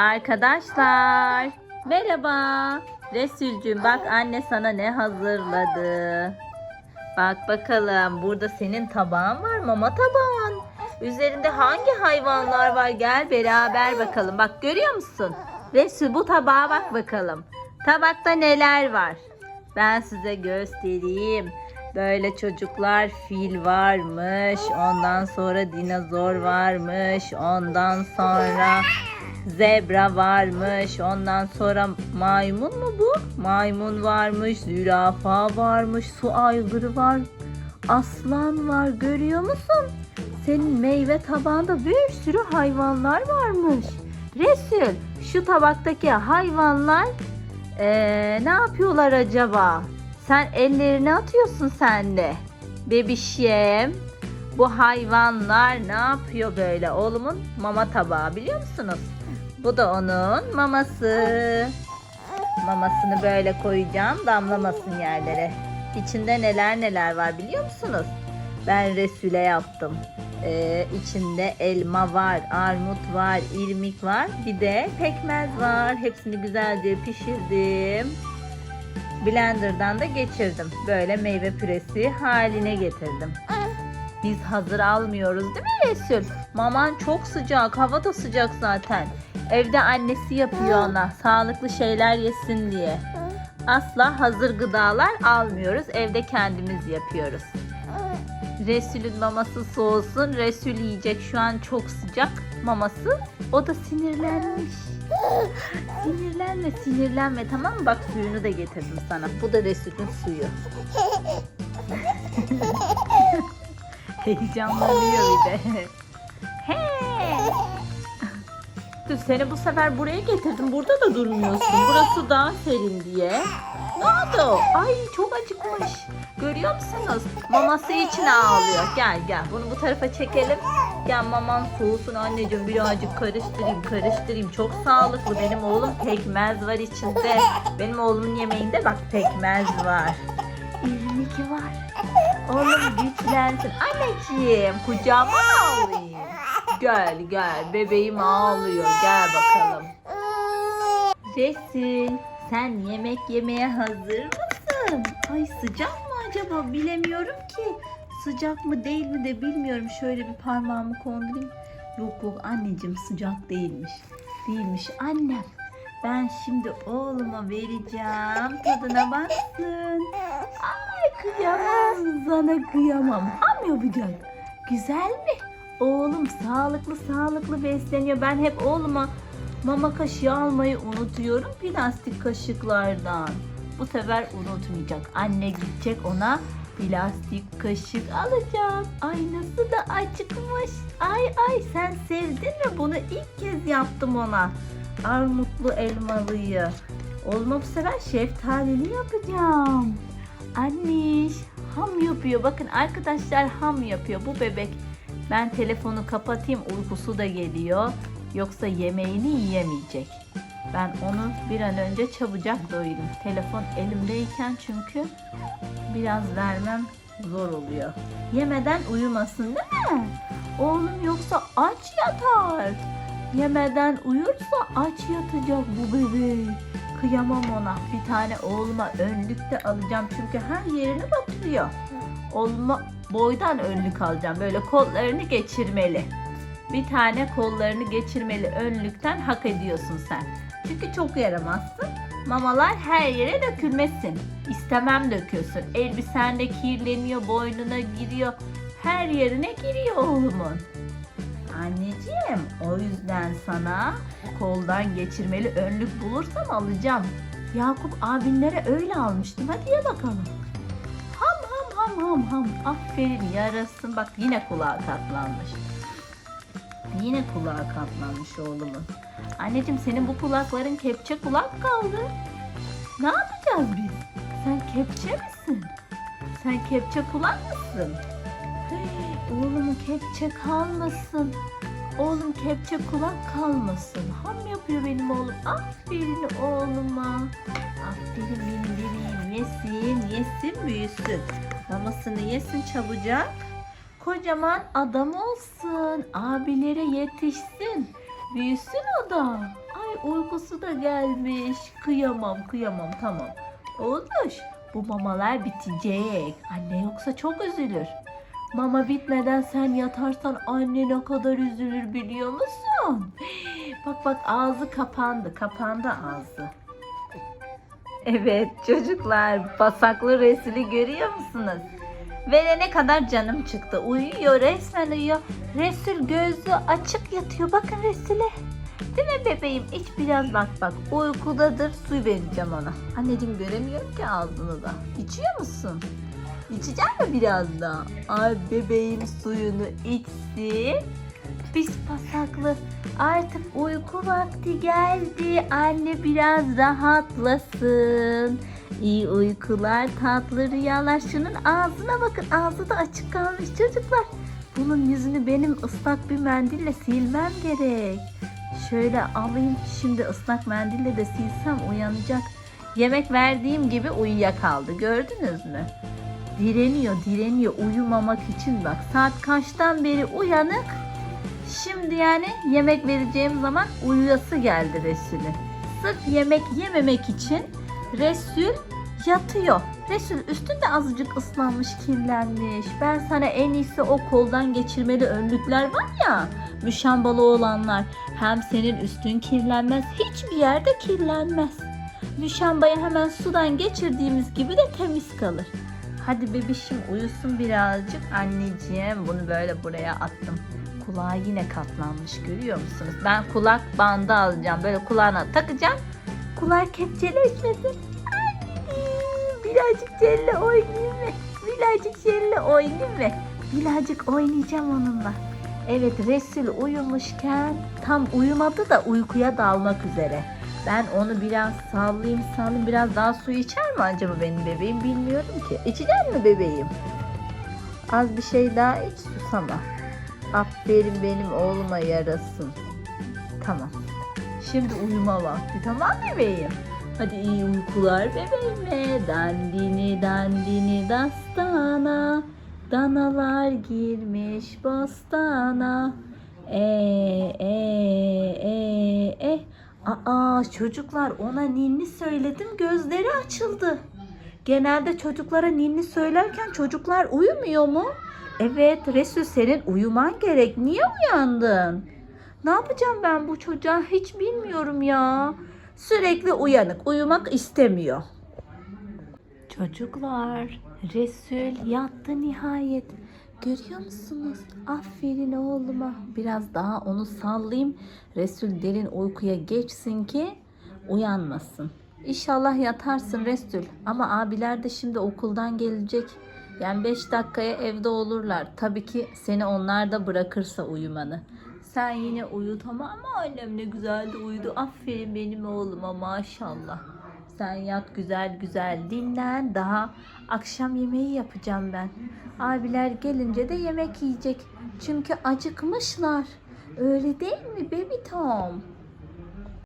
Arkadaşlar merhaba. Resulcüğüm bak anne sana ne hazırladı. Bak bakalım burada senin tabağın var mama tabağın. Üzerinde hangi hayvanlar var gel beraber bakalım. Bak görüyor musun? Resul bu tabağa bak bakalım. Tabakta neler var? Ben size göstereyim. Böyle çocuklar fil varmış. Ondan sonra dinozor varmış. Ondan sonra zebra varmış. Ondan sonra maymun mu bu? Maymun varmış. Zürafa varmış. Su aygırı var. Aslan var. Görüyor musun? Senin meyve tabağında bir sürü hayvanlar varmış. Resul şu tabaktaki hayvanlar eee, ne yapıyorlar acaba? Sen ellerini atıyorsun sen de. Bebişim. Bu hayvanlar ne yapıyor böyle? Oğlumun mama tabağı biliyor musunuz? Bu da onun maması. Mamasını böyle koyacağım damlamasın yerlere. İçinde neler neler var biliyor musunuz? Ben resüle yaptım. Ee, içinde elma var, armut var, irmik var. Bir de pekmez var. Hepsini güzelce pişirdim. Blender'dan da geçirdim. Böyle meyve püresi haline getirdim. Biz hazır almıyoruz değil mi Resul? Maman çok sıcak, hava da sıcak zaten. Evde annesi yapıyor ona sağlıklı şeyler yesin diye. Asla hazır gıdalar almıyoruz. Evde kendimiz yapıyoruz. Resul'ün maması soğusun. Resul yiyecek şu an çok sıcak maması. O da sinirlenmiş. Sinirlenme sinirlenme tamam mı? Bak suyunu da getirdim sana. Bu da Resul'ün suyu. Heyecanlanıyor bir de. Hey! Seni bu sefer buraya getirdim. Burada da durmuyorsun. Burası daha serin diye. Ne oldu? Ay çok acıkmış. Görüyor musunuz? Maması için ağlıyor. Gel gel. Bunu bu tarafa çekelim. Gel maman soğusun anneciğim. Birazcık karıştırayım karıştırayım. Çok sağlıklı. Benim oğlum pekmez var içinde. Benim oğlumun yemeğinde bak pekmez var. İrmik var. Oğlum güçlensin. Anneciğim kucağıma alayım? Gel gel bebeğim ağlıyor. Gel bakalım. Resul sen yemek yemeye hazır mısın? Ay sıcak mı acaba bilemiyorum ki. Sıcak mı değil mi de bilmiyorum. Şöyle bir parmağımı kondurayım. Yok yok anneciğim sıcak değilmiş. Değilmiş annem. Ben şimdi oğluma vereceğim. Tadına baksın. Ay kıyamam sana kıyamam. Ham yapacak. Güzel mi? Oğlum sağlıklı sağlıklı besleniyor. Ben hep oğluma mama kaşığı almayı unutuyorum plastik kaşıklardan. Bu sefer unutmayacak. Anne gidecek ona plastik kaşık alacağım. Ay nasıl da acıkmış. Ay ay sen sevdin mi? Bunu ilk kez yaptım ona. Armutlu elmalıyı. Olma bu sefer şeftalili yapacağım. Anniş ham yapıyor. Bakın arkadaşlar ham yapıyor bu bebek. Ben telefonu kapatayım uykusu da geliyor. Yoksa yemeğini yiyemeyecek. Ben onu bir an önce çabucak doyurayım. Telefon elimdeyken çünkü biraz vermem zor oluyor. Yemeden uyumasın değil mi? Oğlum yoksa aç yatar. Yemeden uyursa aç yatacak bu bebek. Kıyamam ona. Bir tane oğluma önlük de alacağım çünkü her yerini batırıyor. Oğluma boydan önlük alacağım. Böyle kollarını geçirmeli. Bir tane kollarını geçirmeli önlükten hak ediyorsun sen. Çünkü çok yaramazsın. Mamalar her yere dökülmesin. İstemem dökülsün. Elbisen de kirleniyor, boynuna giriyor. Her yerine giriyor oğlumun. Anneciğim o yüzden sana koldan geçirmeli önlük bulursam alacağım. Yakup abinlere öyle almıştım. Hadi ye bakalım. Ham ham ham ham ham. Aferin yarasın. Bak yine kulağa katlanmış. Yine kulağa katlanmış oğlumun. Anneciğim senin bu kulakların kepçe kulak kaldı. Ne yapacağız biz? Sen kepçe misin? Sen kepçe kulak mısın? Hey, oğlumun kepçe kalmasın. Oğlum kepçe kulak kalmasın. Ham yapıyor benim oğlum. Aferin oğluma. Aferin bebeğim. Yesin, yesin, büyüsün. Mamasını yesin çabucak. Kocaman adam olsun. Abilere yetişsin. Büyüsün o da. Ay uykusu da gelmiş. Kıyamam kıyamam tamam. Olmuş. Bu mamalar bitecek. Anne yoksa çok üzülür. Mama bitmeden sen yatarsan anne ne kadar üzülür biliyor musun? Bak bak ağzı kapandı. Kapandı ağzı. Evet çocuklar basaklı resili görüyor musunuz? Verene kadar canım çıktı. Uyuyor resmen uyuyor. Resul gözü açık yatıyor. Bakın Resul'e. Değil mi bebeğim? İç biraz bak bak. Uykudadır. Su vereceğim ona. Anneciğim göremiyorum ki ağzını da. İçiyor musun? İçecek mi biraz daha? Ay bebeğim suyunu içsin. Biz pasaklı. Artık uyku vakti geldi. Anne biraz rahatlasın. İyi uykular, tatlı rüyalar. Şunun ağzına bakın. Ağzı da açık kalmış çocuklar. Bunun yüzünü benim ıslak bir mendille silmem gerek. Şöyle alayım. Şimdi ıslak mendille de silsem uyanacak. Yemek verdiğim gibi uyuyakaldı. Gördünüz mü? Direniyor, direniyor uyumamak için bak. Saat kaçtan beri uyanık. Şimdi yani yemek vereceğim zaman uyuyası geldi Resul'ün. Sırf yemek yememek için Resul yatıyor. Resul üstünde azıcık ıslanmış, kirlenmiş. Ben sana en iyisi o koldan geçirmeli önlükler var ya, müşambalı olanlar. Hem senin üstün kirlenmez, hiçbir yerde kirlenmez. Müşambayı hemen sudan geçirdiğimiz gibi de temiz kalır. Hadi bebişim uyusun birazcık. Anneciğim bunu böyle buraya attım. Kulağı yine katlanmış görüyor musunuz? Ben kulak bandı alacağım. Böyle kulağına takacağım. Kulağı kepçeleşmesin. Anneciğim birazcık Celle oynayayım mı? Birazcık Celle oynayayım mı? Birazcık oynayacağım onunla. Evet Resul uyumuşken tam uyumadı da uykuya dalmak üzere. Ben onu biraz sallayayım sallayayım biraz daha su içer mi acaba benim bebeğim bilmiyorum ki. İçecek mi bebeğim? Az bir şey daha iç susama. Aferin benim oğluma yarasın. Tamam. Şimdi uyuma vakti tamam bebeğim? Hadi iyi uykular bebeğime. Dandini dandini dastana. Danalar girmiş bostana. E Aa çocuklar ona ninni söyledim gözleri açıldı. Genelde çocuklara ninni söylerken çocuklar uyumuyor mu? Evet Resul senin uyuman gerek. Niye uyandın? Ne yapacağım ben bu çocuğa hiç bilmiyorum ya. Sürekli uyanık, uyumak istemiyor. Çocuklar, Resul yattı nihayet. Görüyor musunuz? Aferin oğluma. Biraz daha onu sallayayım. Resul derin uykuya geçsin ki uyanmasın. İnşallah yatarsın Resul. Ama abiler de şimdi okuldan gelecek. Yani 5 dakikaya evde olurlar. Tabii ki seni onlar da bırakırsa uyumanı. Sen yine uyu tamam mı annem ne güzel de uyudu. Aferin benim oğluma maşallah. Sen yat güzel güzel dinlen. Daha akşam yemeği yapacağım ben. Abiler gelince de yemek yiyecek. Çünkü acıkmışlar. Öyle değil mi baby Tom?